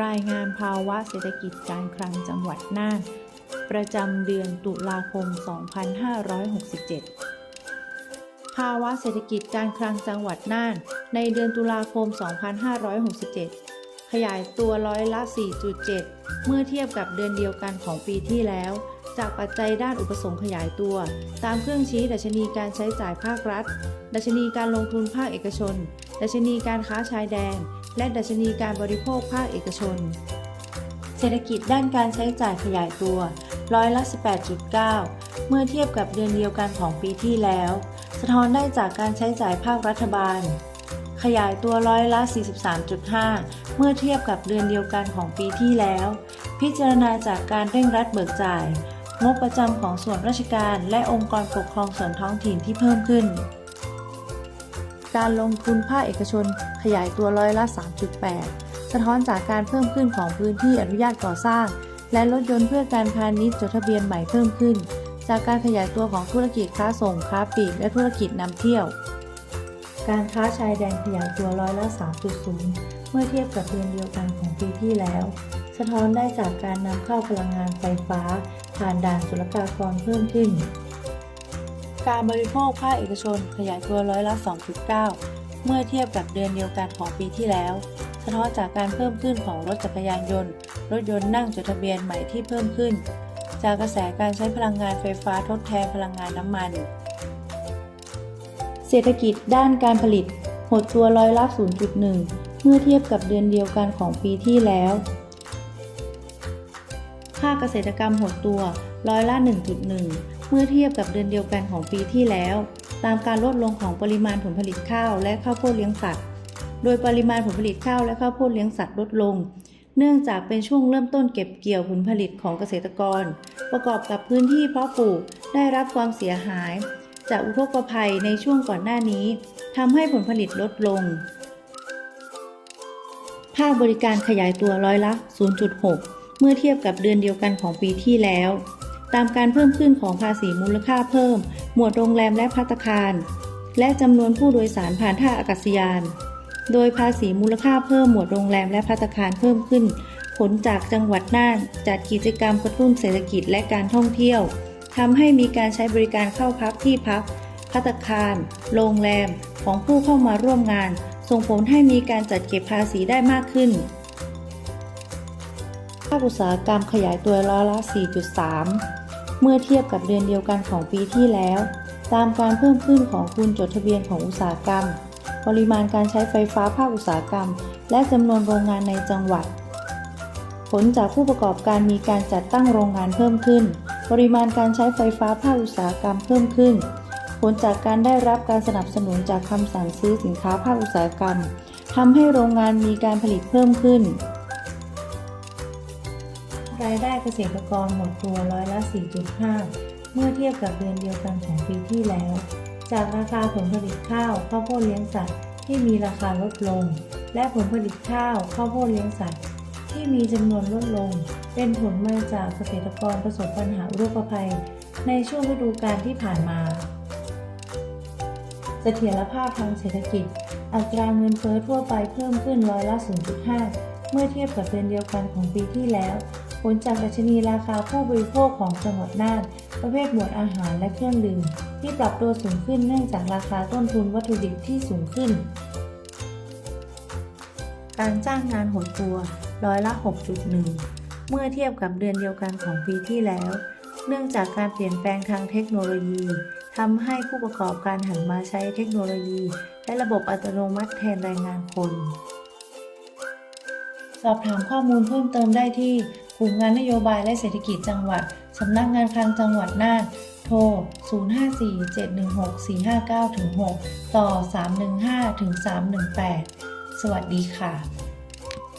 รายงานภาวะเศรษฐกิจการคลังจังหวัดน่าน ประจำเดือนตุลาคม 2567 ภาวะเศรษฐกิจการคลังจังหวัดน่าน ในเดือนตุลาคม 2567 ขยายตัวร้อยละ 4.7 เมื่อเทียบกับเดือนเดียวกันของปีที่แล้ว จากปัจจัยด้านอุปสงค์ขยายตัว ตามเครื่องชี้ดัชนีการใช้จ่ายภาครัฐ ดัชนีการลงทุนภาคเอกชน ดัชนีการค้าชายแดน และดัชนีการบริโภคภาคเอกชน เศรษฐกิจด้านการใช้จ่ายขยายตัวร้อยละ 18.9 เมื่อเทียบกับเดือนเดียวกันของปีที่แล้ว สะท้อนได้จากการใช้จ่ายภาครัฐบาล ขยายตัวร้อยละ 43.5 เมื่อเทียบกับเดือนเดียวกันของปีที่แล้ว พิจารณาจากการเร่งรัดเบิกจ่าย งบประจำของส่วนราชการและองค์กรปกครองส่วนท้องถิ่นที่เพิ่มขึ้น การลงทุนภาคเอกชนขยายตัวร้อยละ 3.8 สะท้อนจากการเพิ่มขึ้นของพื้นที่อนุญาตก่อสร้าง และรถยนต์เพื่อการพาณิชย์จดทะเบียนใหม่เพิ่มขึ้น จากการขยายตัวของธุรกิจค้าส่งค้าปลีกและธุรกิจนำเที่ยว การค้าชายแดนขยายตัวร้อยละ 3.0 เมื่อเทียบกับเดือนเดียวกันของปีที่แล้ว สะท้อนได้จากการนำเข้าพลังงานไฟฟ้า ผ่านด่านศุลกากรเพิ่มขึ้น การบริโภคภาคเอกชนขยายตัวร้อยละ 2.9 เมื่อเทียบกับเดือนเดียวกันของปีที่แล้ว สะท้อนจากการเพิ่มขึ้นของรถจักรยานยนต์ รถยนต์นั่งจดทะเบียนใหม่ที่เพิ่มขึ้น จากกระแสการใช้พลังงานไฟฟ้าทดแทนพลังงานน้ำมัน เศรษฐกิจด้านการผลิต หดตัวร้อยละ 0.1 เมื่อเทียบกับเดือนเดียวกันของปีที่แล้ว ภาคเกษตรกรรมหดตัว ร้อยละ 1.1 เมื่อเทียบกับเดือนเดียวกันของปีที่แล้ว ตามการลดลงของปริมาณผลผลิตข้าวและข้าวโพดเลี้ยงสัตว์ โดยปริมาณผลผลิตข้าวและข้าวโพดเลี้ยงสัตว์ลดลง เนื่องจากเป็นช่วงเริ่มต้นเก็บเกี่ยวผลผลิตของเกษตรกร ประกอบกับพื้นที่เพาะปลูกได้รับความเสียหาย จากอุทกภัยในช่วงก่อนหน้านี้ทำให้ผลผลิตลดลง ภาคบริการขยายตัวร้อยละ 0.6 เมื่อเทียบกับเดือนเดียวกันของปีที่แล้ว ตามการเพิ่มขึ้นของภาษีมูลค่าเพิ่ม หมวดโรงแรมและพัตคาร และจำนวนผู้โดยสารผ่านท่าอากาศยาน โดยภาษีมูลค่าเพิ่มหมวดโรงแรมและพัตคารเพิ่มขึ้น ผลจากจังหวัดน่านจัดกิจกรรมกระตุ้นเศรษฐกิจและการท่องเที่ยวทำให้มีการใช้บริการเข้าพักที่พัก พัตคาร โรงแรม ของผู้เข้ามาร่วมงาน ส่งผลให้มีการจัดเก็บภาษีได้มากขึ้นภาคอุตสาหกรรมขยายตัวร้อยละ 4.3 เมื่อเทียบกับเดือนเดียวกันของปีที่แล้ว ตามการเพิ่มขึ้นของทุนจดทะเบียนของอุตสาหกรรม ปริมาณการใช้ไฟฟ้าภาคอุตสาหกรรม และจำนวนโรงงานในจังหวัด ผลจากผู้ประกอบการมีการจัดตั้งโรงงานเพิ่มขึ้น ปริมาณการใช้ไฟฟ้าภาคอุตสาหกรรมเพิ่มขึ้น ผลจากการได้รับการสนับสนุนจากคำสั่งซื้อสินค้าภาคอุตสาหกรรมทำให้โรงงานมีการผลิตเพิ่มขึ้น รายได้เกษตรกรหมดตัวร้อยละ 4.5 เมื่อเทียบกับเดือนเดียวกันของปีที่แล้ว จากราคาผลผลิตข้าวข้าวโพดเลี้ยงสัตว์ที่มีราคาลดลง และผลผลิตข้าวข้าวโพดเลี้ยงสัตว์ที่มีจำนวนลดลง เป็นผลมาจากเกษตรกรประสบปัญหาอุทกภัย ในช่วงฤดูกาลที่ผ่านมา เสถียรภาพทางเศรษฐกิจ อัตราเงินเฟ้อทั่วไปเพิ่มขึ้นร้อยละ 0.5 เมื่อเทียบกับเดือนเดียวกันของปีที่แล้ว ผลจากดัชนีราคาผู้บริโภคของจังหวัดน่าน ประเภทหมวดอาหารและเครื่องดื่มที่ปรับตัวสูงขึ้นเนื่องจากราคาต้นทุนวัตถุดิบที่สูงขึ้น การจ้างงานหดตัวร้อยละ 6.1 เมื่อเทียบกับเดือนเดียวกันของปีที่แล้ว เนื่องจากการเปลี่ยนแปลงทางเทคโนโลยีทำให้ผู้ประกอบการหันมาใช้เทคโนโลยี และระบบอัตโนมัติแทนแรงงานคน สอบถามข้อมูลเพิ่มเติมได้ที่ กลุ่มงานนโยบายและเศรษฐกิจจังหวัด สำนักงานคลังจังหวัดน่าน โทร 054-716-459-6 ต่อ 315-318 สวัสดีค่ะ